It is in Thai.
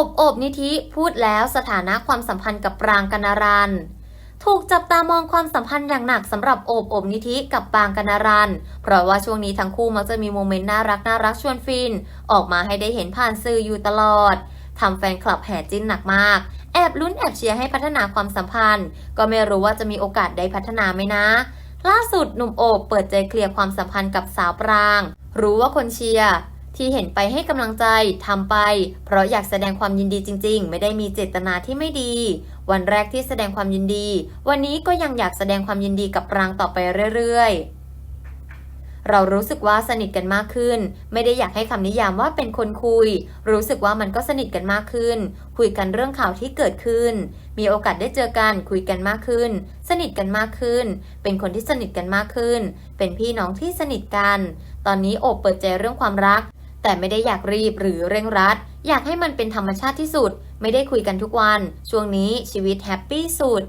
อบโอบนิธิพูดแล้วสถานะความสัมพันธ์กับปรางกนารัน ถูกจับตามองความสัมพันธ์อย่างหนักสำหรับโอบโอบนิธิกับปรางกนารัน เพราะว่าช่วงนี้ทั้งคู่มักจะมีโมเมนต์น่ารักน่ารักชวนฟิน ออกมาให้ได้เห็นผ่านสื่ออยู่ตลอดทำแฟนคลับแห่จิ้นหนักมาก แอบลุ้นแอบเชียร์ให้พัฒนาความสัมพันธ์ ก็ไม่รู้ว่าจะมีโอกาสได้พัฒนาไหมนะ ล่าสุดหนุ่มโอบเปิดใจเคลียร์ความสัมพันธ์กับสาวปราง รู้ว่าคนเชียร์ ที่เห็นไปให้กำลังใจทำไป เพราะอยากแสดงความยินดีจริง ๆ ไม่ได้มีเจตนาที่ไม่ดี วันแรกที่แสดงความยินดี วันนี้ก็ยังอยากแสดงความยินดีกับปรางต่อไปเรื่อยๆเรารู้สึกว่าสนิทกันมากขึ้น ไม่ได้อยากให้คำนิยามว่าเป็นคนคุย รู้สึกว่ามันก็สนิทกันมากขึ้น คุยกันเรื่องข่าวที่เกิดขึ้น มีโอกาสได้เจอกันคุยกันมากขึ้น สนิทกันมากขึ้น เป็นคนที่สนิทกันมากขึ้น เป็นพี่น้องที่สนิทกัน ตอนนี้โอบเปิดใจเรื่องความรัก แต่ไม่ได้อยากรีบหรือเร่งรัด อยากให้มันเป็นธรรมชาติที่สุด ไม่ได้คุยกันทุกวัน ช่วงนี้ชีวิตแฮปปี้สุด